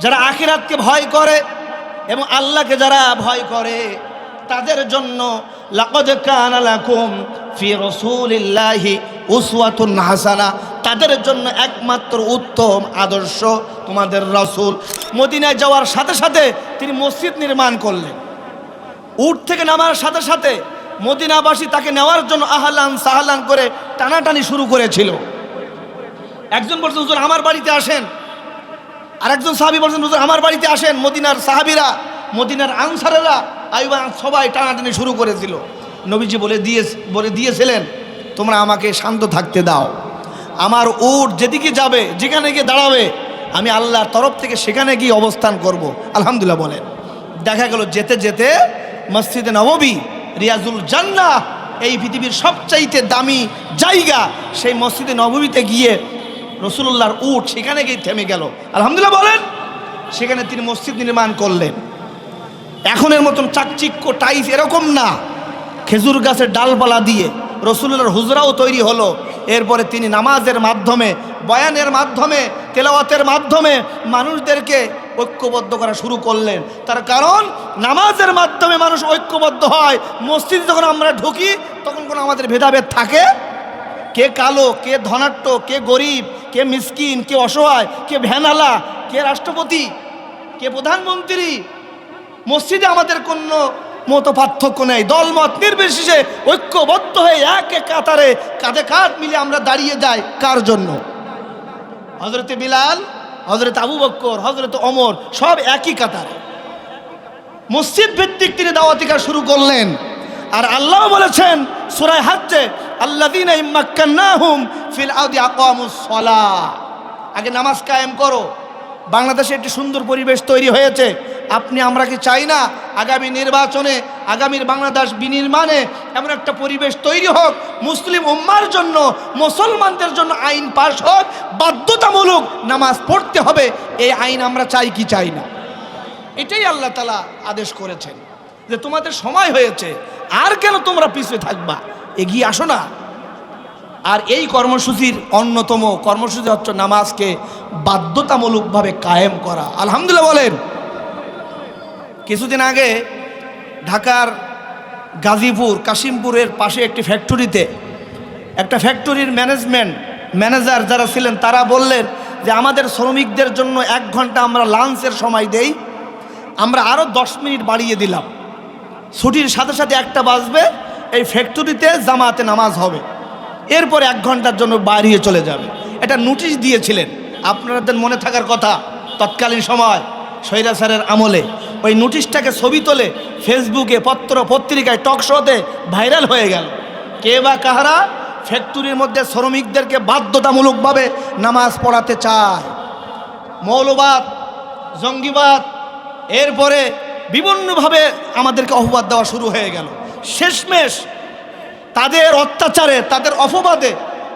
যারা আখিরাতকে ভয় করে এবং আল্লাহকে যারা ভয় করে, তাদের জন্য লাকদ কানা লাকুম ফি রাসূলিল্লাহি উসওয়াতুন হাসানা। তাদের জন্য একমাত্র উত্তম আদর্শ তোমাদের রাসূল। মদিনায় যাওয়ার সাথে সাথে তিনি মসজিদ নির্মাণ করলেন। উঠ থেকে নামার সাথে সাথে মদিনাবাসী তাকে নেওয়ার জন্য আহলান সাহলান করে টানাটানি শুরু করেছিল। একজন হুজুর, আমার বাড়িতে আসেন। আর একজন সাহাবি বলছেন, হুজুর, আমার বাড়িতে আসেন মদিনার সাহাবিরা, মদিনার আনসারেরা। আইবা সবাই টানাটানি শুরু করেছিল। নবীজি বলে দিয়ে, বলে দিয়েছিলেন, তোমরা আমাকে শান্ত থাকতে দাও। আমার উট যেদিকে যাবে, যেখানে গিয়ে দাঁড়াবে, আমি আল্লাহর তরফ থেকে সেখানে গিয়ে অবস্থান করব। আলহামদুলিল্লাহ বলেন। দেখা গেল যেতে যেতে মসজিদে নববী, রিয়াজুল জান্নাহ, এই পৃথিবীর সবচাইতে দামি জায়গা, সেই মসজিদে নববীতে গিয়ে রসুল্লাহর উঠ সেখানে গিয়ে থেমে গেল। আলহামদুলিল্লাহ বলেন, সেখানে তিনি মসজিদ নির্মাণ করলেন। এখনের মতন চাকচিক্য, টাইস এরকম না। খেজুর গাছের ডালপালা দিয়ে রসুল্লাহর হুজরাও তৈরি হলো। এরপরে তিনি নামাজের মাধ্যমে, বয়ানের মাধ্যমে, তেলাওয়াতের মাধ্যমে মানুষদেরকে ঐক্যবদ্ধ করা শুরু করলেন। তার কারণ, নামাজের মাধ্যমে মানুষ ঐক্যবদ্ধ হয়। মসজিদ যখন আমরা ঢুকি, তখন কোনো আমাদের ভেদাভেদ থাকে? কে কালো, কে ধনাট্য কে গরিব? কে মিসকিন, কে অসহায়, কে ভ্যানালা, কে রাষ্ট্রপতি, কে প্রধানমন্ত্রী, মসজিদে আমাদের কোনো মত পার্থক্য নেই। দলমত নির্বিশেষে ঐক্যবদ্ধ হয়ে একে কাতারে কাঁধে কাঁধ মিলে আমরা দাঁড়িয়ে যাই। কার জন্য? হজরতে বিলাল হজরত আবু বক্কর হজরত অমর সব একই কাতারে। মসজিদ ভিত্তিক তিনি দাওয়াতিকা শুরু করলেন। আর আল্লাহ বলেছেন সুরায় হাজ্জে আগে নামাজ কায়েম করো। বাংলাদেশে একটি সুন্দর পরিবেশ তৈরি হয়েছে। আপনি, আমরা কি চাই না আগামী নির্বাচনে, আগামীর বাংলাদেশ বিনির্মাণে এমন একটা পরিবেশ তৈরি হোক? মুসলিম উম্মার জন্য, মুসলমানদের জন্য আইন পাশ হোক, বাধ্যতামূলক নামাজ পড়তে হবে, এই আইন আমরা চাই কি চাই না? এটাই আল্লাহ তালা আদেশ করেছেন। যে তোমাদের সময় হয়েছে, আর কেন তোমরা পিছিয়ে থাকবা? এগিয়ে আসো না। আর এই কর্মসূচির অন্যতম কর্মসূচি হচ্ছে নামাজকে বাধ্যতামূলকভাবে কায়েম করা। আলহামদুলিল্লাহ বলেন। কিছুদিন আগে ঢাকার গাজীপুর, কাশিমপুরের পাশে একটি ফ্যাক্টরিতে একটা ফ্যাক্টরির ম্যানেজমেন্ট ম্যানেজার যারা ছিলেন, তারা বললেন যে আমাদের শ্রমিকদের জন্য এক ঘণ্টা আমরা লাঞ্চের সময় দেই, আমরা আরও দশ মিনিট বাড়িয়ে দিলাম। ছুটির সাথে সাথে একটা বাজবে, এই ফ্যাক্টরিতে জামাতে নামাজ হবে। এরপর এক ঘণ্টার জন্য বাড়িয়ে চলে যাবে। এটা নোটিশ দিয়েছিলেন। আপনাদের মনে থাকার কথা, তৎকালীন সময়, সৈরা স্যারের আমলে। ওই নোটিশটাকে ছবি তোলে ফেসবুকে পত্র পত্রিকায় টক শোতে ভাইরাল হয়ে গেল। কে বা কাহারা ফ্যাক্টরির মধ্যে শ্রমিকদেরকে বাধ্যতামূলকভাবে নামাজ পড়াতে চায়। মৌলবাদ, জঙ্গিবাদ, এরপরে বিভিন্নভাবে আমাদেরকে অপবাদ দেওয়া শুরু হয়ে গেল। শেষমেশ তাদের অত্যাচারে, তাদের অপবাদে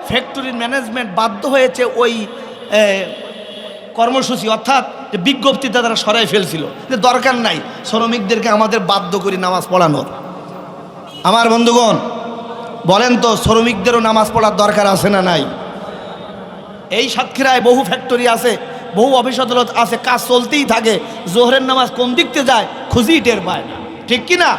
ফ্যাক্টরির ম্যানেজমেন্ট বাধ্য হয়েছে ওই কর্মসূচি অর্থাৎ যে বিজ্ঞপ্তিটা তারা সরাই ফেলছিল যে দরকার নাই, শ্রমিকদেরকে আমাদের বাধ্য করি নামাজ পড়ানোর। আমার বন্ধুগণ, বলেন তো শ্রমিকদেরও নামাজ পড়ার দরকার আছে না নাই? এই সাতক্ষীরায় বহু ফ্যাক্টরি আছে বহু অফিস আদালত আছে, কাজ চলতেই থাকে। জোহরের নামাজ কোন দিকতে যায়, খুঁজেই টের পায় না। ঠিক কি না?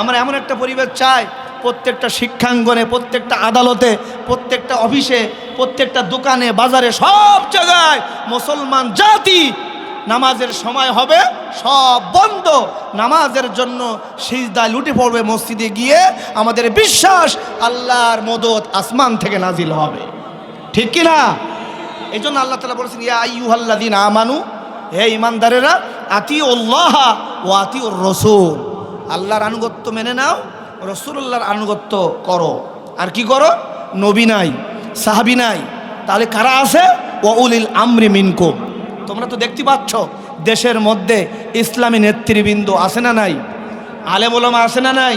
আমরা এমন একটা পরিবেশ চাই, প্রত্যেকটা শিক্ষাঙ্গনে, প্রত্যেকটা আদালতে, প্রত্যেকটা অফিসে, প্রত্যেকটা দোকানে, বাজারে, সব জায়গায় মুসলমান জাতি নামাজের সময় হবে, সব বন্ধ। নামাজের জন্য সিজদায় লুটে পড়বে মসজিদে গিয়ে, আমাদের বিশ্বাস আল্লাহর মদত আসমান থেকে নাজিল হবে। ঠিক কি না? এই জন্য আল্লাহ তালা বলেছেন, ইয়া আইয়ুহাল্লাদিন আমানু, হে ইমানদারেরা আতি উল্লাহ ও আতি ও রসুল আল্লাহর আনুগত্য মেনে নাও রসুল্লাহর আনুগত্য করো। আর কি করো? নবী নাই, সাহাবি নাই। তাহলে কারা আছে? ও উলিল আমরি মিনকুম। তোমরা তো দেখতে পাচ্ছ, দেশের মধ্যে ইসলামী নেতৃবৃন্দ আছে না নাই? আলেমোলামা আছে না নাই?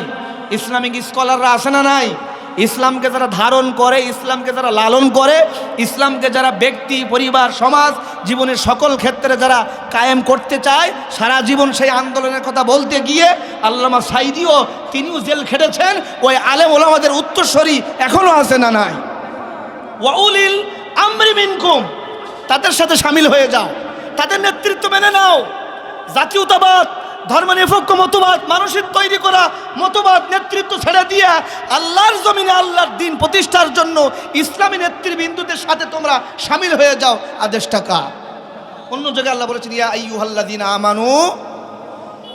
ইসলামিক স্কলাররা আছে না নাই? ইসলামকে যারা ধারণ করে, ইসলামকে যারা লালন করে, ইসলামকে যারা ব্যক্তি, পরিবার, সমাজ, জীবনের সকল ক্ষেত্রে যারা কায়েম করতে চায়, সারা জীবন সেই আন্দোলনের কথা বলতে গিয়ে আল্লামা সাইদিও তিনিও জেল খেটেছেন, ওই আলেম ওলামাদের উত্তরস্বরী এখনও আছে না নাই। ওয়াউলিল আমরি মিনকুম, তাদের সাথে সামিল হয়ে যাও, তাদের নেতৃত্ব মেনে নাও। জাতীয়তাবাদ ধর্মনিরপেক্ষ মতবাদ, মানুষের তৈরি করা মতবাদ, নেতৃত্ব ছেড়ে দিয়ে আল্লাহর জমিনে আল্লাহর দিন প্রতিষ্ঠার জন্য ইসলামী নেতৃবৃন্দুদের সাথে তোমরা সামিল হয়ে যাও। আদেশটা কার অন্য জায়গায় আল্লাহ বলেছেন, ইয়া আইয়ুহাল্লাযীনা আমানু,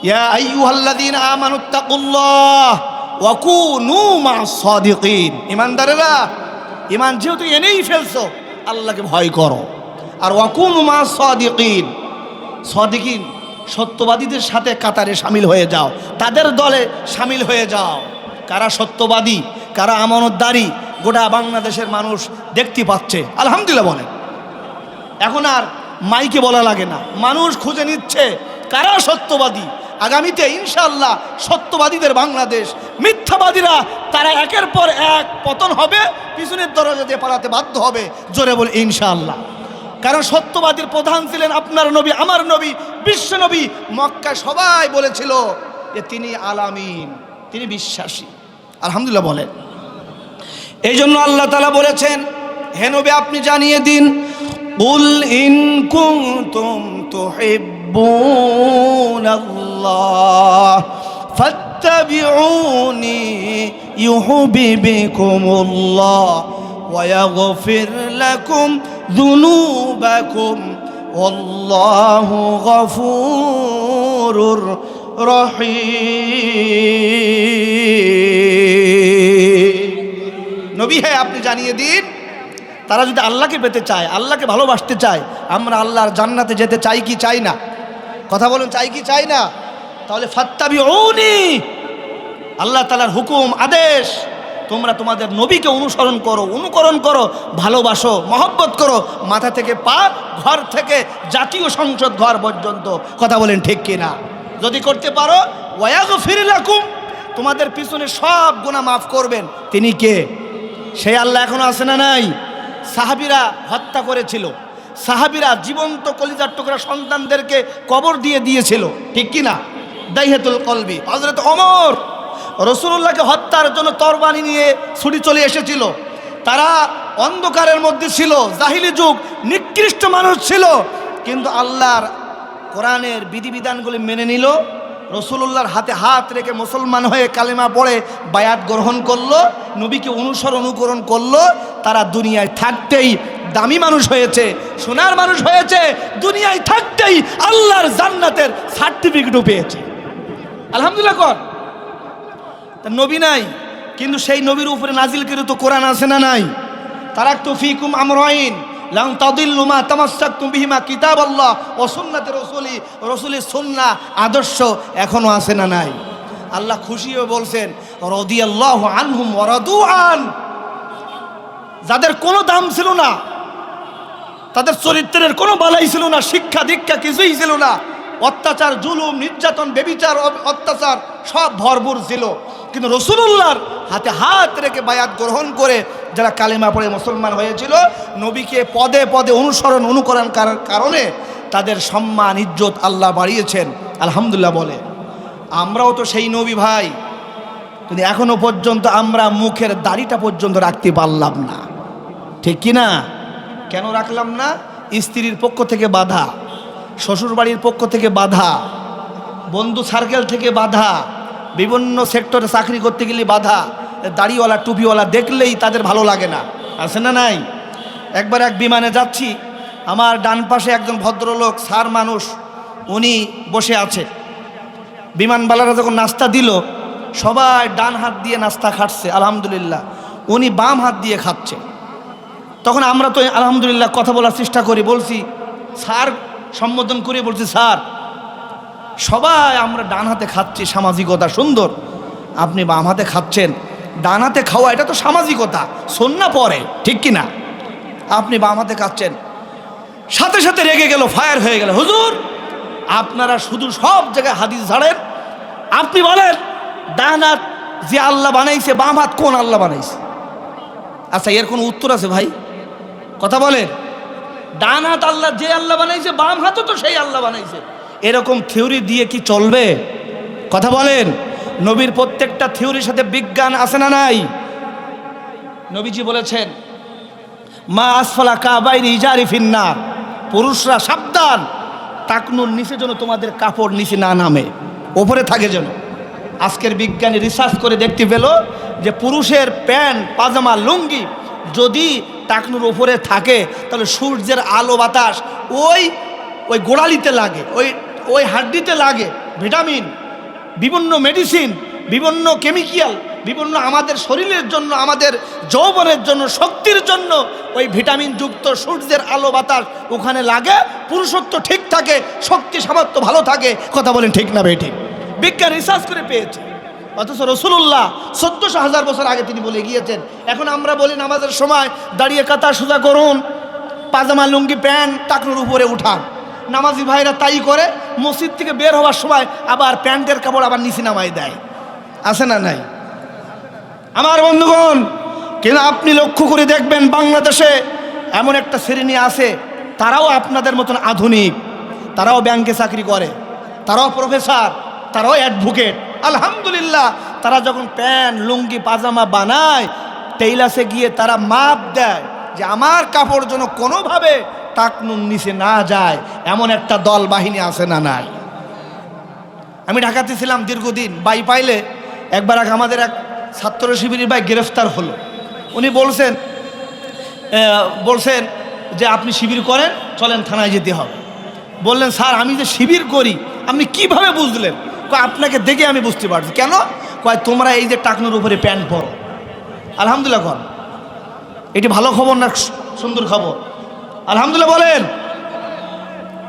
ইয়া আইয়ুহাল্লাযীনা আমানু তাকুল্লাহ ওয়া কুনু মা'আস সাদিকিন। ইমানদারেরা, ইমান যেহেতু এনেই ফেলছো, আল্লাহকে ভয় করো। আর ওয়া কুনু মা'আস সাদিকিন সাদিকিন সত্যবাদীদের সাথে কাতারে সামিল হয়ে যাও। তাদের দলে সামিল হয়ে যাও। কারা সত্যবাদী, কারা আমানতদারি, গোটা বাংলাদেশের মানুষ দেখতে পাচ্ছে। আলহামদুলিল্লাহ বলেন। এখন আর মাইকে বলা লাগে না। মানুষ খুঁজে নিচ্ছে কারা সত্যবাদী। আগামীতে ইনশাল্লাহ সত্যবাদীদের বাংলাদেশ, মিথ্যাবাদীরা তারা একের পর এক পতন হবে, পিছনের দরজা দিয়ে পালাতে বাধ্য হবে। জোরে বলে ইনশাল্লাহ কারণ সত্যবাদীর প্রধান ছিলেন আপনার নবী, আমার নবী, বিশ্ব নবী। মক্কা সবাই বলেছিল যে তিনি আলামিন, তিনি বিশ্বাসী। আলহামদুলিল্লাহ বলেন। এই জন্য আল্লাহ তালা বলেছেন, হে নবী, আপনি জানিয়ে দিন, উল ইন কুম তো ফাত্তাবিউনি ইউহিব্বুকুমুল্লাহ, ওয়া ذنوبكم والله غفور رحيم নবী হ্যাঁ আপনি জানিয়ে দিন তারা যদি আল্লাহকে পেতে চায় আল্লাহকে ভালোবাসতে চায় আমরা আল্লাহর জান্নাতে যেতে চাই কি চাই না কথা বলুন চাই কি চাই না তাহলে ফাত্তাবি ওনি আল্লাহ তালার হুকুম আদেশ তোমরা তোমাদের নবীকে অনুসরণ করো, অনুকরণ করো, ভালোবাসো, মহব্বত করো। মাথা থেকে পা, ঘর থেকে জাতীয় সংসদ ঘর পর্যন্ত। কথা বলেন ঠিক কিনা? যদি করতে পারো ওয়াগ ফিরিলাকুম তোমাদের পিছনে সব গুণা মাফ করবেন। তিনি কে? সেই আল্লাহ এখনও আছে না নাই? সাহাবিরা হত্যা করেছিল। সাহাবিরা জীবন্ত কলিজার টুকরা সন্তানদেরকে কবর দিয়ে দিয়েছিল। ঠিক কি না দাইহেতুল কলবি। হজরত অমর রসুল্লাহকে হত্যার জন্য তরবানি নিয়ে ছুটি চলে এসেছিল। তারা অন্ধকারের মধ্যে ছিল, জাহিলি যুগ, নিকৃষ্ট মানুষ ছিল। কিন্তু আল্লাহর কোরআনের বিধিবিধানগুলি মেনে নিল। রসুল্লাহর হাতে হাত রেখে মুসলমান হয়ে কালেমা পড়ে বায়াত গ্রহণ করল, নবীকে অনুসরণ, অনুকরণ করল। তারা দুনিয়ায় থাকতেই দামি মানুষ হয়েছে, সোনার মানুষ হয়েছে, দুনিয়ায় থাকতেই আল্লাহর জান্নাতের সার্টিফিকেটও পেয়েছে। আলহামদুলিল্লাহ কর। তা নবী নাই, কিন্তু সেই নবীর উপরে নাজিল করে তো কোরআন আছে না নাই? তারাক তো ফিকুম আমরাইন, লাং তাদিল্লু মা তামাসসাকতুম বিহিমা কিতাব আল্লাহ ও সুন্নাতে রসুলি রসুলের সুন্না, আদর্শ এখনও আছে না নাই? আল্লাহ খুশি হয়ে বলছেন, রদিয়াল্লাহু আনহুম ওয়ারাদু আন। যাদের কোনো দাম ছিল না, তাদের চরিত্রের কোনো বালাই ছিল না, শিক্ষা দীক্ষা কিছুই ছিল না। অত্যাচার, জুলুম, নির্যাতন, বেবিচার অত্যাচার সব ভরপুর ছিল। কিন্তু রসুলুল্লাহর হাতে হাত রেখে বায়াত গ্রহণ করে যারা কালিমা পড়ে মুসলমান হয়েছিল, নবীকে পদে পদে অনুসরণ, অনুকরণ করার কারণে তাদের সম্মান, ইজ্জত আল্লাহ বাড়িয়েছেন। আলহামদুলিল্লাহ বলে, আমরাও তো সেই নবী ভাই। কিন্তু এখনও পর্যন্ত আমরা মুখের দাড়িটা পর্যন্ত রাখতে পারলাম না। ঠিক কি না কেন রাখলাম না? স্ত্রীর পক্ষ থেকে বাধা। শ্বশুর বাড়ির পক্ষ থেকে বাধা, বন্ধু সার্কেল থেকে বাধা, বিভিন্ন সেক্টরে চাকরি করতে গেলে বাধা, দাড়িওয়ালা, টুপিওয়ালা দেখলেই তাদের ভালো লাগে না। আছে না নাই? একবার এক বিমানে যাচ্ছি, আমার ডান পাশে একজন ভদ্রলোক, সার মানুষ, উনি বসে আছে। বিমানবালারা যখন নাস্তা দিল, সবাই ডান হাত দিয়ে নাস্তা খাচ্ছে, আলহামদুলিল্লাহ। উনি বাম হাত দিয়ে খাচ্ছে। তখন আমরা তো আলহামদুলিল্লাহ কথা বলার চেষ্টা করি, বলছি, স্যার সম্বোধন করে বলছে, স্যার, সবাই আমরা ডান হাতে খাচ্ছি, সামাজিকতা সুন্দর। আপনি বাম হাতে খাচ্ছেন। ডান হাতে খাওয়া, এটা তো সামাজিকতা, সন্না পরে, ঠিক কি না? আপনি বাম হাতে খাচ্ছেন। সাথে সাথে রেগে গেল, ফায়ার হয়ে গেল। হুজুর, আপনারা শুধু সব জায়গায় হাদিস ঝাড়েন। আপনি বলেন, ডান হাত যে আল্লাহ বানাইছে, বাম হাত কোন আল্লাহ বানাইছে? আচ্ছা এর কোনো উত্তর আছে ভাই? কথা বলেন। ডান হাত আল্লাহ, যে আল্লাহ বানাইছে, বাম হাতও তো সেই আল্লাহ বানাইছে। এরকম থিওরি দিয়ে কি চলবে? কথা বলেন। নবীর প্রত্যেকটা থিওরির সাথে বিজ্ঞান আছে না নাই? নবীজি বলেছেন, মা আসফালা কাবাই ইজারি ফিন্নার। পুরুষরা সাবধান, টাকনুর নিচে যেন তোমাদের কাপড় নিচে না নামে। ওপরে থাকে যেন। আজকের বিজ্ঞানী রিসার্চ করে দেখতে পেল যে পুরুষের প্যান্ট, পাজামা, লুঙ্গি যদি টাকনুর ওপরে থাকে, তাহলে সূর্যের আলো বাতাস ওই ওই গোড়ালিতে লাগে, ওই ওই হাড্ডিতে লাগে। ভিটামিন, বিভিন্ন মেডিসিন, বিভিন্ন কেমিক্যাল, বিভিন্ন আমাদের শরীরের জন্য, আমাদের যৌবনের জন্য, শক্তির জন্য ওই ভিটামিন যুক্ত সূর্যের আলো বাতাস ওখানে লাগে। পুরুষত্ব ঠিক থাকে, শক্তি সামর্থ্য ভালো থাকে। কথা বলেন ঠিক না বে ঠিক? বিজ্ঞান রিসার্চ করে পেয়েছে। অথচ রসুল্লাহ চোদ্দশো হাজার বছর আগে তিনি বলে গিয়েছেন, এখন আমরা বলি নামাজের সময় দাঁড়িয়ে কাতা, সোজা করুন পাজামা, লুঙ্গি, প্যান্ট, টাকনুর উপরে উঠান। নামাজি ভাইরা তাই করে, মসজিদ থেকে বের হওয়ার সময় আবার প্যান্টের কাপড় আবার নিচে নামাই দেয়। আছে না নাই? আমার বন্ধুগণ কিন্তু আপনি লক্ষ্য করে দেখবেন বাংলাদেশে এমন একটা শ্রেণি আছে, তারাও আপনাদের মতন আধুনিক, তারাও ব্যাংকে চাকরি করে, তারাও প্রফেসর, তারাও অ্যাডভোকেট। আলহামদুলিল্লাহ, তারা যখন প্যান্ট, লুঙ্গি, পাজামা বানায় টেইলাসে গিয়ে তারা মাপ দেয় যে আমার কাপড় যেন কোনোভাবে টাকনুন নিচে না যায়, এমন একটা দল বাহিনী আছে না নাই। আমি ঢাকাতে ছিলাম দীর্ঘদিন, বাই পাইলে একবার এক আমাদের এক ছাত্র শিবিরের ভাই গ্রেফতার হলো। উনি বলছেন বলছেন যে আপনি শিবির করেন, চলেন থানায় যেতে হবে। বললেন, স্যার, আমি যে শিবির করি, আপনি কীভাবে বুঝলেন? কয়, আপনাকে দেখে আমি বুঝতে পারছি। কেন? কয়, তোমরা এই যে টাকনোর উপরে প্যান্ট পরো। আলহামদুলিল্লাহ কর এটি ভালো খবর না সুন্দর খবর? আলহামদুলিল্লাহ বলেন।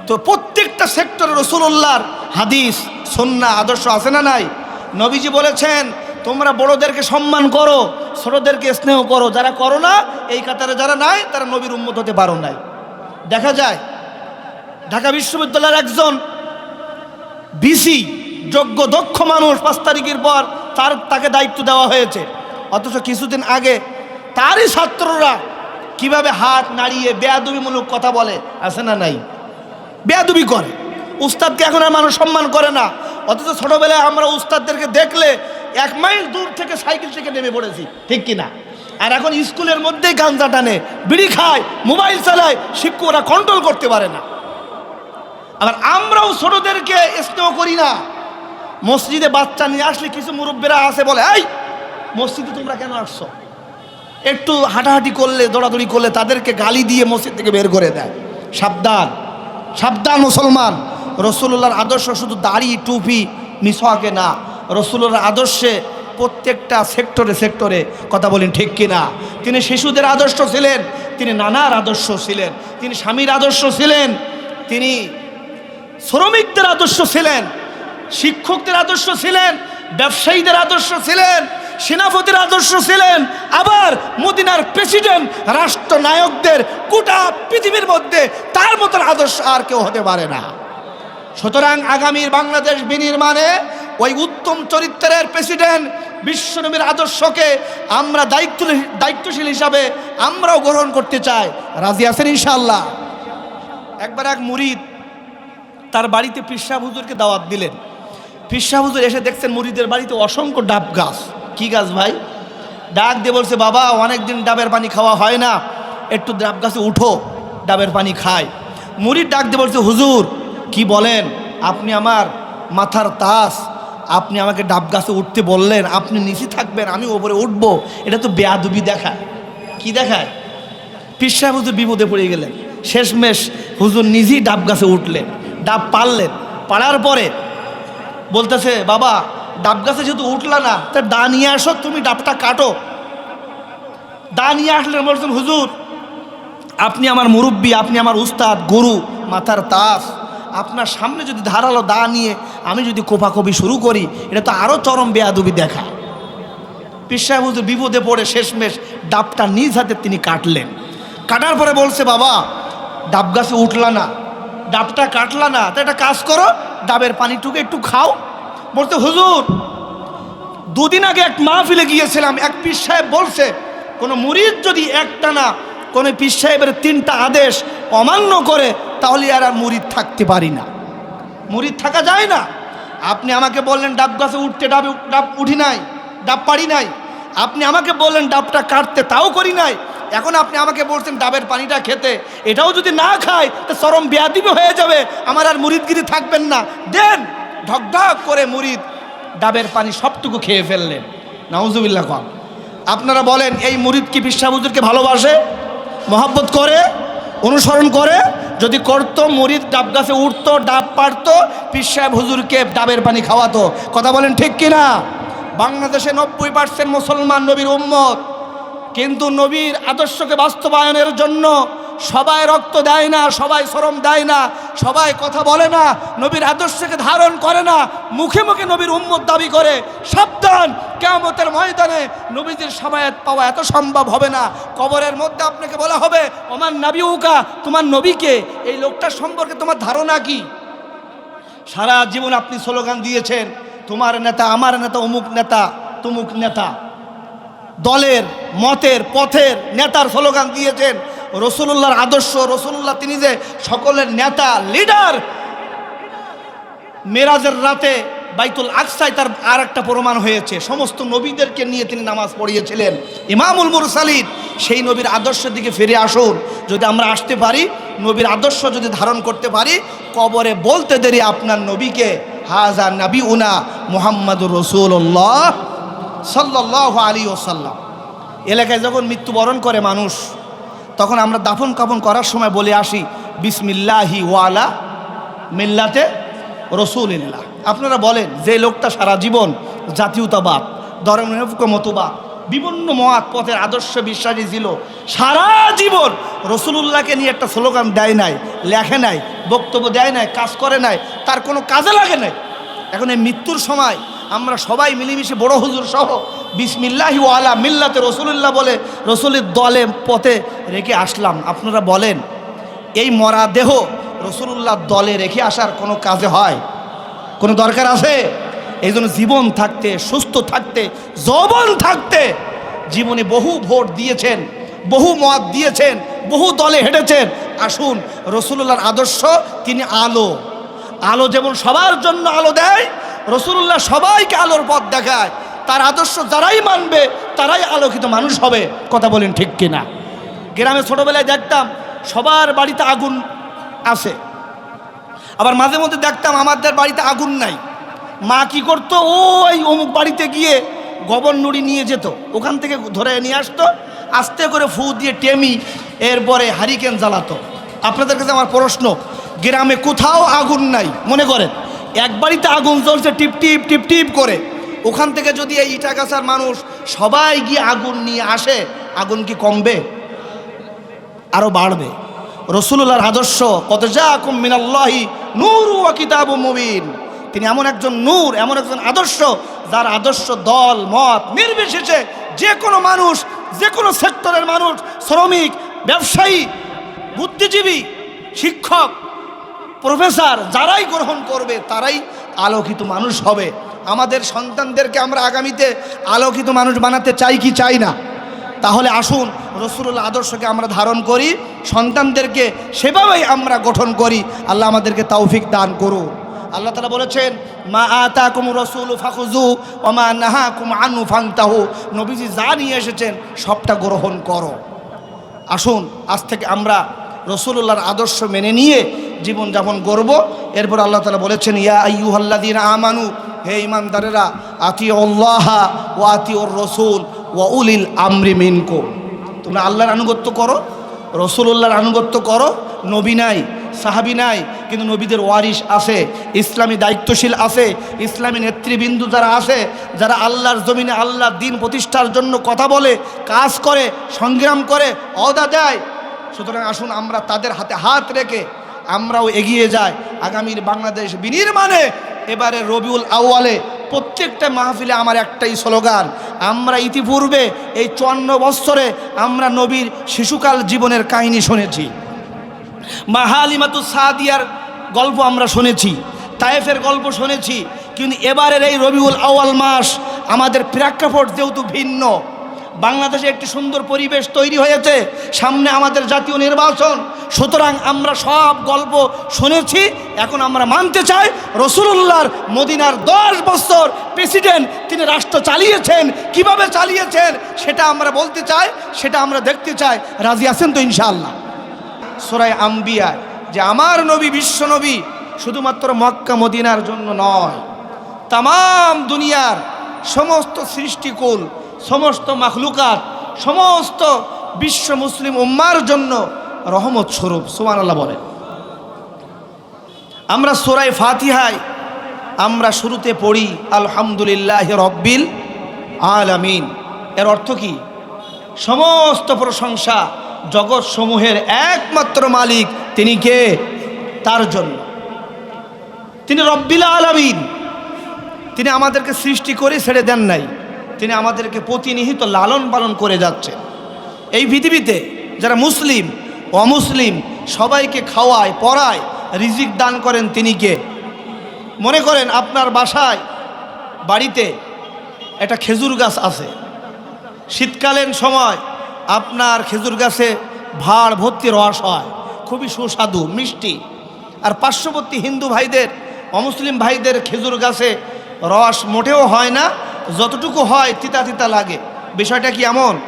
তো প্রত্যেকটা সেক্টরে রসুল্লাহর হাদিস সন্না আদর্শ আছে না নাই? নবীজি বলেছেন, তোমরা বড়দেরকে সম্মান করো, ছোটদেরকে স্নেহ করো। যারা করো না, এই কাতারে যারা নাই, তারা নবীর উন্মত হতে পারো নাই। দেখা যায়, ঢাকা বিশ্ববিদ্যালয়ের একজন বিসি যোগ্য, দক্ষ মানুষ পাঁচ তারিখের পর তার, তাকে দায়িত্ব দেওয়া হয়েছে। অথচ কিছুদিন আগে তারই ছাত্ররা কীভাবে হাত নাড়িয়ে বেয়াদুবিমূলক কথা বলে, আছে না নাই? বেয়াদুবি করে। উস্তাদকে এখন আর মানুষ সম্মান করে না। অথচ ছোটবেলায় আমরা উস্তাদদেরকে দেখলে এক মাইল দূর থেকে সাইকেল থেকে নেমে পড়েছি, ঠিক কিনা আর এখন স্কুলের মধ্যেই গাঞ্জা টানে, বিড়ি খায়, মোবাইল চালায়, শিক্ষকরা কন্ট্রোল করতে পারে না। আবার আমরাও ছোটদেরকে স্নেহ করি না। মসজিদে বাচ্চা নিয়ে আসলে কিছু মুরব্বীরা আছে বলে, এই, মসজিদে তোমরা কেন আসছো? একটু হাঁটাহাঁটি করলে, দৌড়াদৌড়ি করলে তাদেরকে গালি দিয়ে মসজিদ থেকে বের করে দেয়। সাবধান সাবধান মুসলমান। রসুল্লাহর আদর্শ শুধু দাড়ি, টুপি, মিসওয়াকে না। রসুল্লাহর আদর্শে প্রত্যেকটা সেক্টরে সেক্টরে কথা বলেন ঠিক কিনা? তিনি শিশুদের আদর্শ ছিলেন, তিনি নানার আদর্শ ছিলেন, তিনি স্বামীর আদর্শ ছিলেন, তিনি শ্রমিকদের আদর্শ ছিলেন। শিক্ষকদের আদর্শ ছিলেন, ব্যবসায়ীদের আদর্শ ছিলেন, সেনাপতির আদর্শ ছিলেন, আবার মদিনার প্রেসিডেন্ট, রাষ্ট্রনায়কদের গোটা পৃথিবীর মধ্যে তার মতন আদর্শ আর কেউ হতে পারে না। সুতরাং আগামীর বাংলাদেশ বিনির্মাণে ওই উত্তম চরিত্রের প্রেসিডেন্ট বিশ্বনবীর আদর্শকে আমরা দায়িত্ব দায়িত্বশীল হিসাবে আমরাও গ্রহণ করতে চাই। রাজি আছেন ইনশাল্লাহ একবার এক মুরিদ তার বাড়িতে পিসা হুজুরকে দাওয়াত দিলেন। পিসা হুজুর এসে দেখছেন মুড়িদের বাড়িতে অসংখ্য ডাব গাছ। কি গাছ ভাই? ডাক দিয়ে বলছে, বাবা অনেক দিন ডাবের পানি খাওয়া হয় না। একটু ডাব গাছে উঠো, ডাবের পানি খায় মুড়ির ডাক দিয়ে বলছে, হুজুর, কি বলেন? আপনি আমার মাথার তাস। আপনি আমাকে ডাব গাছে উঠতে বললেন। আপনি নিচে থাকবেন, আমি ওপরে উঠবো। এটা তো বেয়াদুবি দেখায়। কি দেখায়? সাহেব হুজুর বিপদে পড়ে গেলেন। শেষমেশ হুজুর নিজেই ডাব গাছে উঠলেন। ডাব পারলেন পাড়ার পরে বলতেছে, বাবা, ডাব গাছে যেহেতু উঠলা না, তা দা নিয়ে আসো, তুমি ডাবটা কাটো। দা নিয়ে আসলেন বলছেন হুজুর, আপনি আমার মুরব্বী, আপনি আমার উস্তাদ, গরু, মাথার তাস। আপনার সামনে যদি ধারালো দা নিয়ে আমি যদি কোপাকপি শুরু করি, এটা তো আরও চরম বেয়াদবি দেখা। পীর সাহেব হুজুর বিপদে পড়ে শেষমেশ ডাবটা নিজ হাতে তিনি কাটলেন। কাটার পরে বলছে, বাবা, ডাব গাছে উঠলা না, ডাবটা কাটলা না, তো একটা কাজ করো ডাবের পানিটুকু একটু খাও। বলতে হুজুর, দুদিন আগে এক মা মাহফিলে গিয়েছিলাম, এক পীর সাহেব বলছে, কোনো মুরিদ যদি একটা না, কোনো পীর সাহেবের তিনটা আদেশ অমান্য করে, তাহলে আর আর মুরিদ থাকতে পারি না। মুরিদ থাকা যায় না। আপনি আমাকে বললেন, ডাব গাছে উঠতে ডাব ডাব উঠি নাই, ডাব পারি নাই। আপনি আমাকে বললেন ডাবটা কাটতে, তাও করি নাই। এখন আপনি আমাকে বলছেন ডাবের পানিটা খেতে। এটাও যদি না খায়, তো চরম ব্যাধিবে হয়ে যাবে। আমার আর মুরিদগিরি থাকবেন না। দেন, ঢকঢক করে মুরিদ ডাবের পানি সবটুকু খেয়ে ফেললেন। নাউজুবিল্লাহ খান আপনারা বলেন, এই মুরিদ কি বিশ্বাবুজুরকে ভালোবাসে? মহাব্বত করে? অনুসরণ করে? যদি করতো, মুরিদ ডাব গাছে উঠতো, ডাব পারতো পীর সাহেব হুজুরকে ডাবের পানি খাওয়াতো। কথা বলেন ঠিক কিনা? বাংলাদেশে নব্বই পার্সেন্ট মুসলমান নবীর উম্মত। কিন্তু নবীর আদর্শকে বাস্তবায়নের জন্য সবাই রক্ত দেয় না, সবাই শ্রম দেয় না, সবাই কথা বলে না, নবীর আদর্শকে ধারণ করে না, মুখে মুখে নবীর উম্মত দাবি করে, সাবধান কেমতের ময়দানে নবীজির সবায়াত পাওয়া এত সম্ভব হবে না। কবরের মধ্যে আপনাকে বলা হবে, ওমান নাবি উকা তোমার নবীকে, এই লোকটার সম্পর্কে তোমার ধারণা কি? সারা জীবন আপনি স্লোগান দিয়েছেন তোমার নেতা, আমার নেতা, অমুক নেতা, তুমুক নেতা। দলের, মতের, পথের নেতার স্লোগান দিয়েছেন রসুল্লাহর আদর্শ। রসুল্লাহ তিনি যে সকলের নেতা, লিডার। মেরাজের রাতে বাইতুল আকসায় তার আর একটা প্রমাণ হয়েছে। সমস্ত নবীদেরকে নিয়ে তিনি নামাজ পড়িয়েছিলেন। ইমামুল মুরসালিদ সেই নবীর আদর্শের দিকে ফিরে আসুন। যদি আমরা আসতে পারি, নবীর আদর্শ যদি ধারণ করতে পারি, কবরে বলতে দেরি আপনার নবীকে। হাজা নবী উনা মোহাম্মদ রসুল্লাহ সাল্লাহ আলী ওসাল্লাম এলাকায় যখন মৃত্যুবরণ করে মানুষ, তখন আমরা দাফন কাফন করার সময় বলে আসি, বিসমিল্লাহি ওয়ালা মিল্লাতে রসুলিল্লাহ। আপনারা বলেন, যে লোকটা সারা জীবন জাতীয়তাবাদ ধর্মমতবাদ বিভিন্ন মত পথের আদর্শ বিশ্বাসী ছিল। সারা জীবন রসুলুল্লাহকে নিয়ে একটা স্লোগান দেয় নাই, লেখে নাই, বক্তব্য দেয় নাই, কাজ করে নাই, তার কোনো কাজে লাগে নাই। এখন এই মৃত্যুর সময় আমরা সবাই মিলেমিশে বড় হুজুর সহ বিসমিল্লাহি ওয়ালা মিল্লাতে রসুলুল্লাহ বলে রসুলের দলে পথে রেখে আসলাম। আপনারা বলেন, এই মরা দেহ রসুলুল্লাহ দলে রেখে আসার কোনো কাজে হয়? কোনো দরকার আছে? এই জন্য জীবন থাকতে, সুস্থ থাকতে যৌবন থাকতে জীবনে বহু ভোট দিয়েছেন, বহু মত দিয়েছেন, বহু দলে হেঁটেছেন। আসুন রসুল্লাহর আদর্শ, তিনি আলো। আলো যেমন সবার জন্য আলো দেয় রসুল্লাহ সবাইকে আলোর পথ দেখায়। তার আদর্শ যারাই মানবে, তারাই আলোকিত মানুষ হবে। কথা বলেন ঠিক কিনা? গ্রামে ছোটোবেলায় দেখতাম, সবার বাড়িতে আগুন আছে। আবার মাঝে মধ্যে দেখতাম, আমাদের বাড়িতে আগুন নাই। মা কি করতো? ওই অমুক বাড়িতে গিয়ে গবর নুড়ি নিয়ে যেত। ওখান থেকে ধরে নিয়ে আসতো, আস্তে করে ফু দিয়ে টেমি এরপরে হারিকেন জ্বালাতো। আপনাদের কাছে আমার প্রশ্ন, গ্রামে কোথাও আগুন নাই, মনে করেন? এক বাড়িতে আগুন জ্বলছে, টিপ টিপ টিপ টিপ করে। ওখান থেকে যদি এই ইটাগাছার মানুষ সবাই গিয়ে আগুন নিয়ে আসে, আগুন কি কমবে? আরও বাড়বে। রসুল্লাহর আদর্শ কত যা কুম মিনাল্লাহি নূর ও কিতাব মুবিন। তিনি এমন একজন নূর, এমন একজন আদর্শ, যার আদর্শ দল, মত নির্বিশেষে যে কোনো মানুষ, যে কোনো সেক্টরের মানুষ, শ্রমিক, ব্যবসায়ী, বুদ্ধিজীবী, শিক্ষক, প্রফেসর, যারাই গ্রহণ করবে, তারাই আলোকিত মানুষ হবে। আমাদের সন্তানদেরকে আমরা আগামীতে আলোকিত মানুষ বানাতে চাই কি চাই না? তাহলে আসুন রসুল্লাহ আদর্শকে আমরা ধারণ করি, সন্তানদেরকে সেভাবেই আমরা গঠন করি। আল্লাহ আমাদেরকে তৌফিক দান করুন আল্লাহ তালা বলেছেন, মা আতা কুম রসুল ফাকুজু মা নাহা কুম আনু ফাংতাহু নবীজি যা নিয়ে এসেছেন, সবটা গ্রহণ করো। আসুন, আজ থেকে আমরা রসুল্লাহর আদর্শ মেনে নিয়ে জীবনযাপন করব। এরপর আল্লাহ তালা বলেছেন, ইয়া আইয়ুহাল্লাদিন আমানু, হে ইমানদারেরা আতি আল্লাহ ও আতি ওর রসুল ও উলিল আমরি মিনকো তোমরা আল্লাহর আনুগত্য করো রসুল্লাহর আনুগত্য করো, নবী নাই। সাহাবি নাই, কিন্তু নবীদের ওয়ারিস আছে, ইসলামী দায়িত্বশীল আছে, ইসলামী নেতৃবৃন্দু যারা আছে, যারা আল্লাহর জমিনে আল্লাহর দিন প্রতিষ্ঠার জন্য কথা বলে, কাজ করে, সংগ্রাম করে, অদা দেয়। সুতরাং আসুন আমরা তাদের হাতে হাত রেখে আমরাও এগিয়ে যাই। আগামীর বাংলাদেশ বিনির্মাণে, এবারে রবিউল আউয়ালে প্রত্যেকটা মাহফিলে আমার একটাই স্লোগান, আমরা ইতিপূর্বে এই চুয়ান্ন বৎসরে আমরা নবীর শিশুকাল জীবনের কাহিনী শুনেছি। মাহালিমাতু সাদিয়ার গল্প আমরা শুনেছি, তায়েফের গল্প শুনেছি, কিন্তু এবারের এই রবিউল আউয়াল মাস আমাদের প্রেক্ষাপট যেহেতু ভিন্ন, বাংলাদেশে একটি সুন্দর পরিবেশ তৈরি হয়েছে, সামনে আমাদের জাতীয় নির্বাচন, সুতরাং আমরা সব গল্প শুনেছি, এখন আমরা মানতে চাই রসুল্লাহর মদিনার দশ বছর প্রেসিডেন্ট তিনি রাষ্ট্র চালিয়েছেন, কীভাবে চালিয়েছেন সেটা আমরা বলতে চাই, সেটা আমরা দেখতে চাই, রাজি আছেন তো ইনশাআল্লাহ। সোরাই আম্বিয়ায় যে আমার নবী, বিশ্ব নবী শুধুমাত্র মক্কা, মদিনার জন্য নয়। তাম দুনিয়ার সমস্ত সৃষ্টিকুল, সমস্ত মাখলুকাত, সমস্ত বিশ্ব মুসলিম উম্মার জন্য রহমত স্বরূপ সুমান আল্লাহ বলেন আমরা সোরাই ফাতিহায় আমরা শুরুতে পড়ি, আলহামদুলিল্লাহ রব্বিল আলামিন। এর অর্থ কি? সমস্ত প্রশংসা জগৎ সমূহের একমাত্র মালিক তিনি কে? তার জন্য। তিনি রব্বিল আলামিন। তিনি আমাদেরকে সৃষ্টি করে ছেড়ে দেন নাই। তিনি আমাদেরকে প্রতিনিহিত লালন পালন করে যাচ্ছেন। এই পৃথিবীতে যারা মুসলিম, অমুসলিম, সবাইকে খাওয়ায়, পড়ায়, রিজিক দান করেন তিনি কে? মনে করেন আপনার বাসায়, বাড়িতে একটা খেজুর গাছ আছে। শীতকালীন সময় আপনার খেজুর গাছে ভাড় ভর্তি রস হয়। খুবই সুস্বাদু, মিষ্টি। আর পার্শ্ববর্তী হিন্দু ভাইদের অমুসলিম ভাইদের খেজুর গাছে রস মোটেও হয় না, যতটুকু হয় তিতা তিতা লাগে। বিষয়টা কি এমন?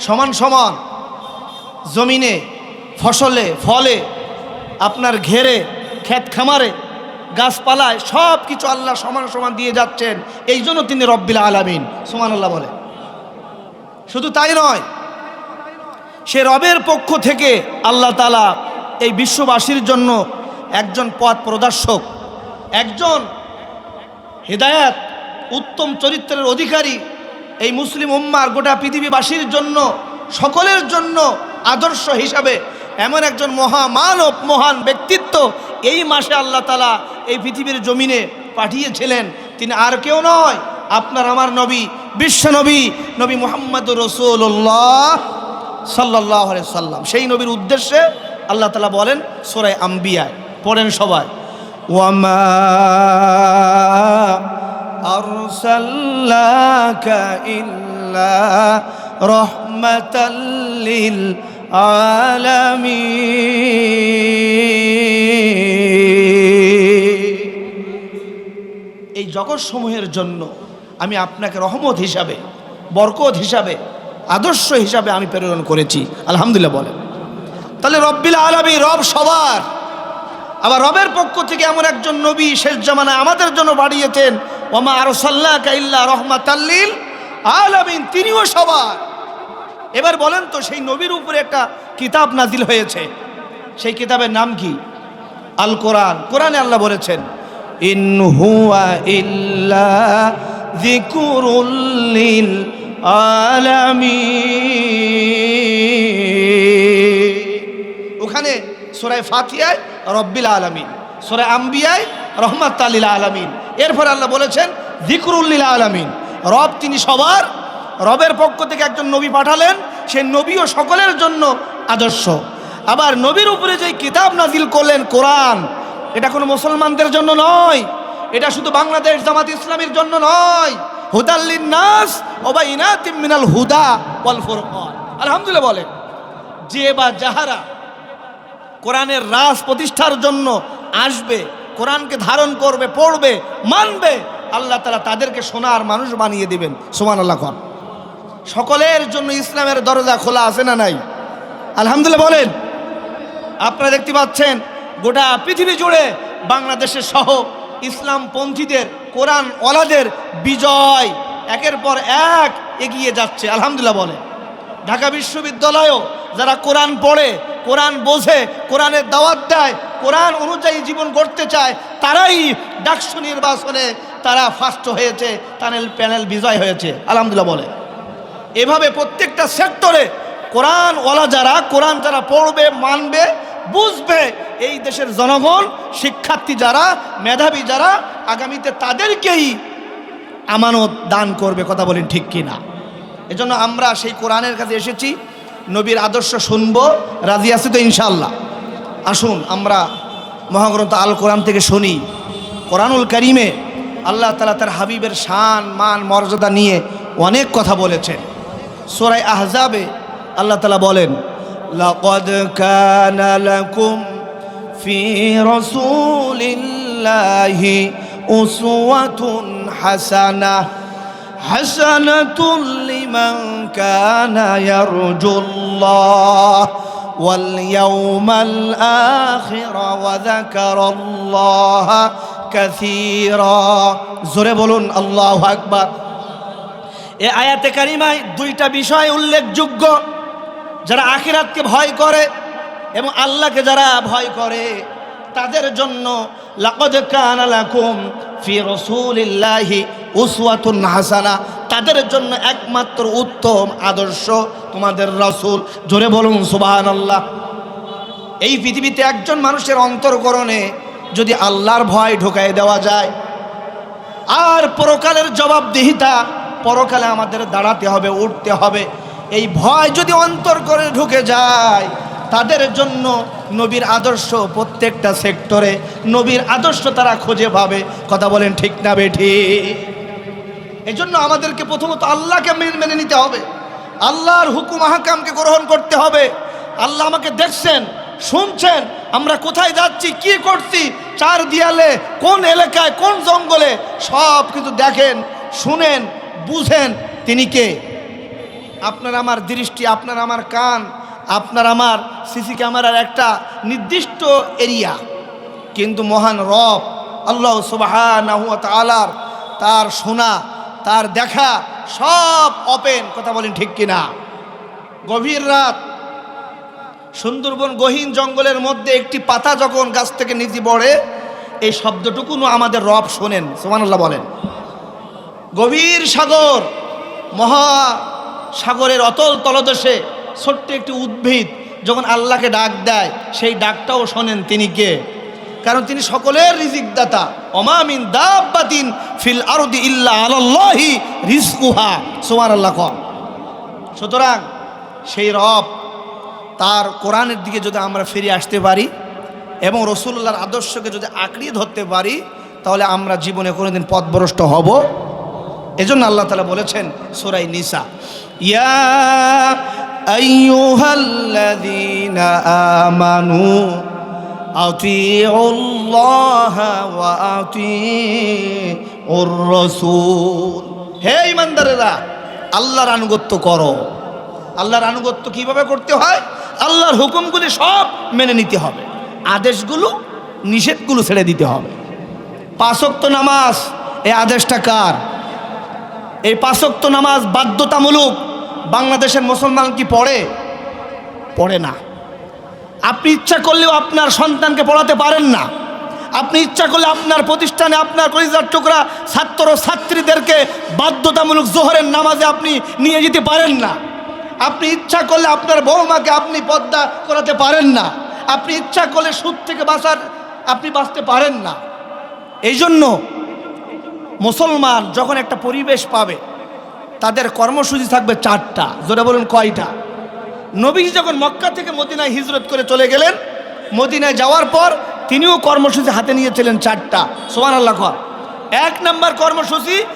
সমান সমান জমিনে, ফসলে, ফলে, আপনার ঘেরে, ক্ষেত খামারে, গাছপালায় সব কিছু আল্লাহ সমান সমান দিয়ে যাচ্ছেন। এই জন্য তিনি রব্বিল আলামিন। সমান আল্লাহ বলে। শুধু তাই নয় সে রবের পক্ষ থেকে আল্লাহ তালা এই বিশ্ববাসীর জন্য একজন পথ প্রদর্শক, একজন হেদায়াত, উত্তম চরিত্রের অধিকারী এই মুসলিম উম্মার গোটা পৃথিবীবাসীর জন্য, সকলের জন্য আদর্শ হিসাবে এমন একজন মহামানব, মহান ব্যক্তিত্ব এই মাসে আল্লাহ তালা এই পৃথিবীর জমিনে পাঠিয়েছিলেন। তিনি আর কেউ নয়, আপনার আমার নবী, বিশ্ব নবী নবী মোহাম্মদ রসুল্লাহ সাল্লাহ সাল্লাম। সেই নবীর উদ্দেশ্যে আল্লাহ তালা বলেন সোরাই আম্বিয়ায়, পড়েন সবাই। ওয়ামা আরসাল্লাকা ইল্লা রহমাতাল্লিল এই জন্য আমি আপনাকে রহমত হিসাবে, বরকত হিসাবে আদর্শ হিসাবে আমি প্রেরণ করেছি। আলহামদুলিল্লাহ বলেন। তাহলে রব্বিল আলমী রব সবার। আবার রবের পক্ষ থেকে এমন একজন নবী শেষ জামানায় আমাদের জন্য বাড়িয়েছেন, ওমা আর সাল্লাহ কাইল্লা রহমাতাল্লিল আলামিন তিনিও সবার। এবার বলেন তো, সেই নবীর উপরে একটা কিতাব নাজিল হয়েছে। সেই কিতাবের নাম কি? আল কোরআন। কোরআনে আল্লাহ বলেছেন, ইন হুয়া ইল্লা যিকুরুল আলামিন। ওখানে সোরায় ফাতিহায় রব্বিল আলমিন সোরায় আম্বিয়ায় রহমাত আলীল আলমিন। এরপর আল্লাহ বলেছেন জিকরুল্লিল আলমিন। রব তিনি সবার, রবের পক্ষ থেকে একজন নবী পাঠালেন, সে নবীও সকলের জন্য আদর্শ। আবার নবীর উপরে যে কিতাব নাজিল করলেন, কোরআন, এটা কোনো মুসলমানদের জন্য নয়। এটা শুধু বাংলাদেশ জামাত ইসলামের জন্য নয়। হুদাল্লিন নাস ওবা ইনাতিম মিনাল হুদা ওয়াল ফুরকান। আলহামদুলিল্লাহ বলেন, যে বা যাহারা কোরআনের রাজ প্রতিষ্ঠার জন্য আসবে, কোরআনকে ধারণ করবে, পড়বে, মানবে, আল্লাহ তালা তাদেরকে সোনার মানুষ বানিয়ে দিবেন। সোমান আল্লাহ খান সকলের জন্য ইসলামের দরজা খোলা আছে না নাই? আলহামদুলিল্লাহ বলেন। আপনারা দেখতে পাচ্ছেন, গোটা পৃথিবী জুড়ে বাংলাদেশের সহ ইসলাম পন্থীদের কোরআন ওয়ালাদের বিজয়। একের পর এক এগিয়ে যাচ্ছে, আলহামদুলিল্লাহ বলে। ঢাকা বিশ্ববিদ্যালয়েও যারা কোরআন পড়ে, কোরআন বোঝে, কোরআনের দাওয়াত দেয়, কোরআন অনুযায়ী জীবন গড়তে চায়, তারাই ডাকসু নির্বাচনে তারা ফার্স্ট হয়েছে প্যানেল প্যানেল বিজয় হয়েছে, আলহামদুলিল্লাহ বলে। এভাবে প্রত্যেকটা সেক্টরে কোরআন ওয়ালা যারা, কোরআন যারা পড়বে, মানবে বুঝবে এই দেশের জনগণ, শিক্ষার্থী যারা, মেধাবী যারা, আগামীতে তাদেরকেই আমানত দান করবে, কথা বলেন ঠিক কি না এজন্য আমরা সেই কোরআনের কাছে এসেছি, নবীর আদর্শ শুনব, রাজি আছি তো ইনশাল্লাহ আসুন, আমরা মহাগ্রন্থ আল কোরআন থেকে শুনি। কোরআনুল করিমে আল্লাহ তালা তার হাবিবের শান, মান, মর্যাদা নিয়ে অনেক কথা বলেছেন। সোরাই আহজাবে আল্লাহ তালা বলেন لقد كان لكم في رسول الله أسوة حسنة حسنة لمن كان يرجو الله واليوم الآخر وذكر الله كثيرا জোরে বলুন আল্লাহু আকবার এ আয়াতে কারিমায় দুইটা বিষয় উল্লেখযোগ্য যারা আখিরাতকে ভয় করে এবং আল্লাহকে যারা ভয় করে, তাদের জন্য লাকদ কানা লাকুম ফি রাসূলিল্লাহি উসওয়াতুন হাসানা। তাদের জন্য একমাত্র উত্তম আদর্শ তোমাদের রাসূল। জোরে বলুন, সুবহানাল্লাহ। এই পৃথিবীতে একজন মানুষের অন্তর্করণে যদি আল্লাহর ভয় ঢোকায় দেওয়া যায়, আর পরকালের জবাবদিহিতা, পরকালে আমাদের দাঁড়াতে হবে, উঠতে হবে। এই ভয় যদি অন্তর করে ঢুকে যায়, তাদের জন্য নবীর আদর্শ প্রত্যেকটা সেক্টরে নবীর আদর্শ তারা খুঁজে পাবে। কথা বলেন ঠিক না বেঠি? এই জন্য আমাদেরকে প্রথমত আল্লাহকে মেনে নিতে হবে। আল্লাহর হুকুম, আহকামকে গ্রহণ করতে হবে। আল্লাহ আমাকে দেখছেন, শুনছেন, আমরা কোথায় যাচ্ছি, কি করছি, চার দিয়ালে, কোন এলাকায়, কোন জঙ্গলে, সব কিছু দেখেন, শুনেন, বুঝেন তিনি কে? আপনার আমার দৃষ্টি, আপনার আমার কান, আপনার আমার সিসি ক্যামেরার একটা নির্দিষ্ট এরিয়া। কিন্তু মহান রব আল্লাহ সুবাহ তালার তার শোনা, তার দেখা সব অপেন কথা বলেন ঠিক কিনা? গভীর রাত, সুন্দরবন গহীন জঙ্গলের মধ্যে একটি পাতা যখন গাছ থেকে নিচে পড়ে, এই শব্দটুকুনও আমাদের রব শোনেন। সোমানুল্লাহ বলেন। গভীর সাগর, মহা সাগরের অতল তলদেশে ছোট্ট একটি উদ্ভিদ যখন আল্লাহকে ডাক দেয়, সেই ডাকটাও শোনেন তিনি কে? কারণ তিনি সকলের রিজিক দাতা অমামিন দাব্বাতিন ফিল আরদি ইল্লা আলাল্লাহি রিজকুহা। সুবহানাল্লাহ কম সুতরাং সেই রব তার কোরআনের দিকে যদি আমরা ফিরে আসতে পারি এবং রসুল্লাহর আদর্শকে যদি আঁকড়িয়ে ধরতে পারি, তাহলে আমরা জীবনে কোনোদিন পথভ্রষ্ট হব। এজন্য আল্লাহ তালা বলেছেন সোরাই নিসা। ইয়া আইয়ুহাল্লাযীনা আমানু আতিউল্লাহ ওয়া আতিউর রাসূল। হে ইমানদারেরা আল্লাহর আনুগত্য করো। আল্লাহর আনুগত্য কীভাবে করতে হয়? আল্লাহর হুকুমগুলি সব মেনে নিতে হবে। আদেশগুলো, নিষেধগুলো ছেড়ে দিতে হবে। পাঁচক্ত নামাজ, এই আদেশটা কার? এই পাঁচক্ত নামাজ বাধ্যতামূলক বাংলাদেশের মুসলমান কি পড়ে? পড়ে না। আপনি ইচ্ছা করলেও আপনার সন্তানকে পড়াতে পারেন না। আপনি ইচ্ছা করলে আপনার প্রতিষ্ঠানে আপনার কলিজার টুকরা ছাত্র ছাত্রীদেরকে বাধ্যতামূলক জোহরের নামাজে আপনি নিয়ে যেতে পারেন না। আপনি ইচ্ছা করলে আপনার বৌমাকে আপনি পদ্মা করাতে পারেন না। আপনি ইচ্ছা করলে সুদ থেকে বাঁচার আপনি বাঁচতে পারেন না। এই জন্য মুসলমান যখন একটা পরিবেশ পাবে তাদের কর্মসূচি থাকবে চারটা। জোরে বলুন কয়টা? নবীজি যখন মক্কা থেকে মদিনায় হিজরত করে চলে গেলেন, মদিনায় যাওয়ার পর তিনিও কর্মসূচি হাতে নিয়েছিলেন চারটা। সোমান আল্লাহ এক নম্বর কর্মসূচি